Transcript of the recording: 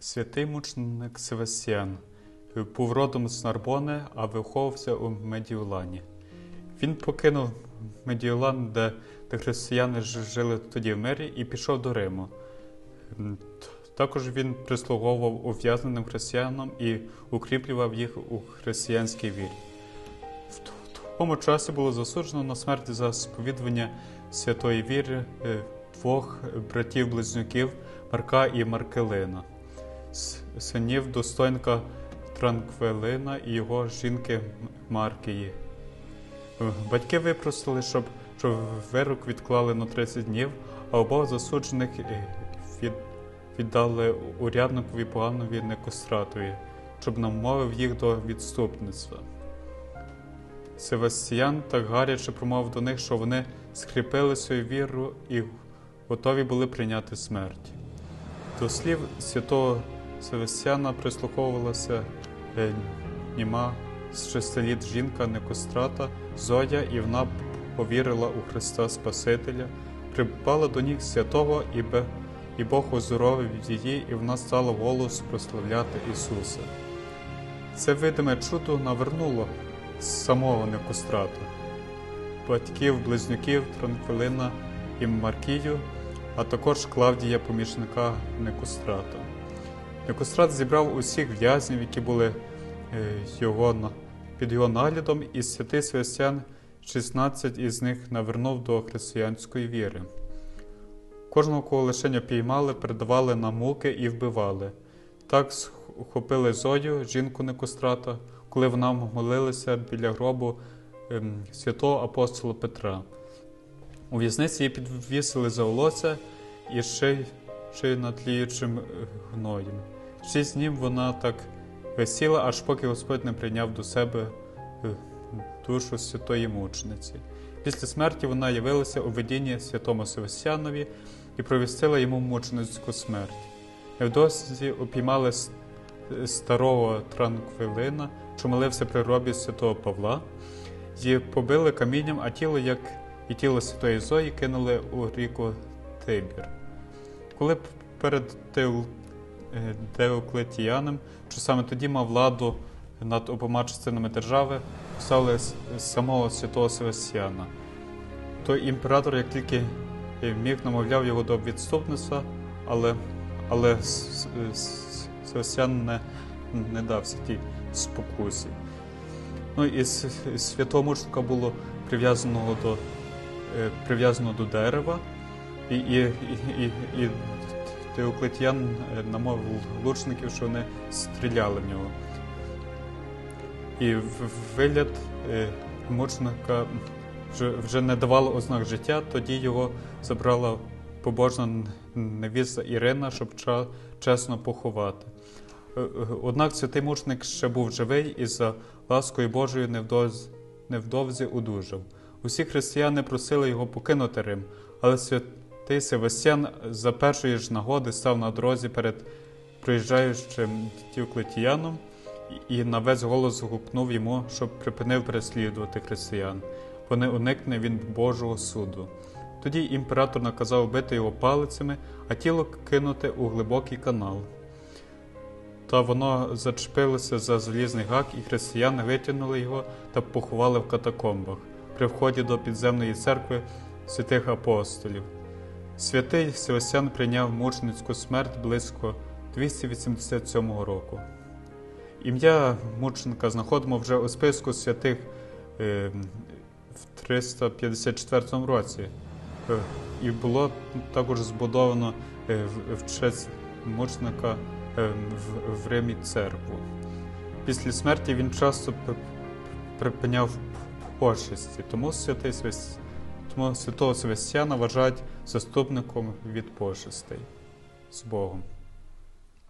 Святий мученик Севастьян був родом з Нарбони, а виховувався у Медіолані. Він покинув Медіолан, де, християни жили тоді в мирі, і пішов до Риму. Також він прислуговував ув'язненим християнам і укріплював їх у християнській вірі. В тому часі було засуджено на смерть за сповідування святої віри е, двох братів-близнюків Марка і Маркелина, синів достойнка Транквелина і його жінки Маркії. Е, Батьки випросили, щоб, щоб вирок відклали на 30 днів, а обох засуджених е, від, віддали урядникові Поганові Некостратові, щоб намовив їх до відступництва. Севастіян так гаряче промовив до них, що вони скріпили свою віру і готові були прийняти смерть. До слів святого Севастьяна прислуховувалася е, німа з шести літ жінка Некострата Зоя, і вона повірила у Христа Спасителя, припала до ніг святого, і, бе, і Бог оздоровив її, і вона стала голос прославляти Ісуса. Це видиме чудо навернуло самого Некострата, батьків, близнюків Транквилина і Маркію, а також Клавдія, помічника Некострата. Некострат зібрав усіх в'язнів, які були е, його, під його наглядом, і святий Свястян 16 із них навернув до християнської віри. Кожного, кого лишення піймали, передавали на муки і вбивали. Так схопили Зою, жінку Некострата, коли вона молилася біля гробу ем, святого апостола Петра. У в'язниці її підвісили за волосся і ший, шию над тліючим е, гноєм. Шість днів вона так висіла, аж поки Господь не прийняв до себе е, душу святої мучениці. Після смерті вона явилася у видінні святому Севастьянові і провістила йому мученицьку смерть. Невдовзі упіймали старого Транквилина, що молився при робі святого Павла, і побили камінням, а тіло, як і тіло святої Зої, кинули у ріку Тибір. Коли перед е, Деоклетіаном, що саме тоді мав владу над обома частинами держави, поставили с- самого святого Севастьяна. Той імператор, як тільки міг, намовляв його до відступництва, але, але С- С- не, не дався тій спокусі. Ну і святого мученика було до, е, прив'язано до дерева, і, і, і, і, і е, намовив лучників, що вони стріляли в нього. І вигляд е, мученика вже, не давало ознак життя, тоді його забрала побожна н- невіста Ірина, щоб чесно поховати. Е, Однак святий мученик ще був живий і за ласкою Божою невдовзі, невдовзі одужав. Усі християни просили його покинути Рим, але святий Севастьян за першої ж нагоди став на дорозі перед проїжджаючим Діоклетіяном і на весь голос гукнув йому, щоб припинив переслідувати християн, бо не уникне він Божого суду. Тоді імператор наказав бити його палицями, а тіло кинути у глибокий канал. Та воно зачепилося за залізний гак, і християни витягнули його та поховали в катакомбах при вході до підземної церкви святих апостолів. Святий Севастьян прийняв мученицьку смерть близько 287 року. Ім'я мученика знаходимо вже у списку святих е, в 354 році. Е, І було також збудовано е, в- честь мученика в, Римі церкву. Після смерті він часто припиняв почесті, тому святий Свяс- святого Севастьяна вважають заступником від почестей з Богом.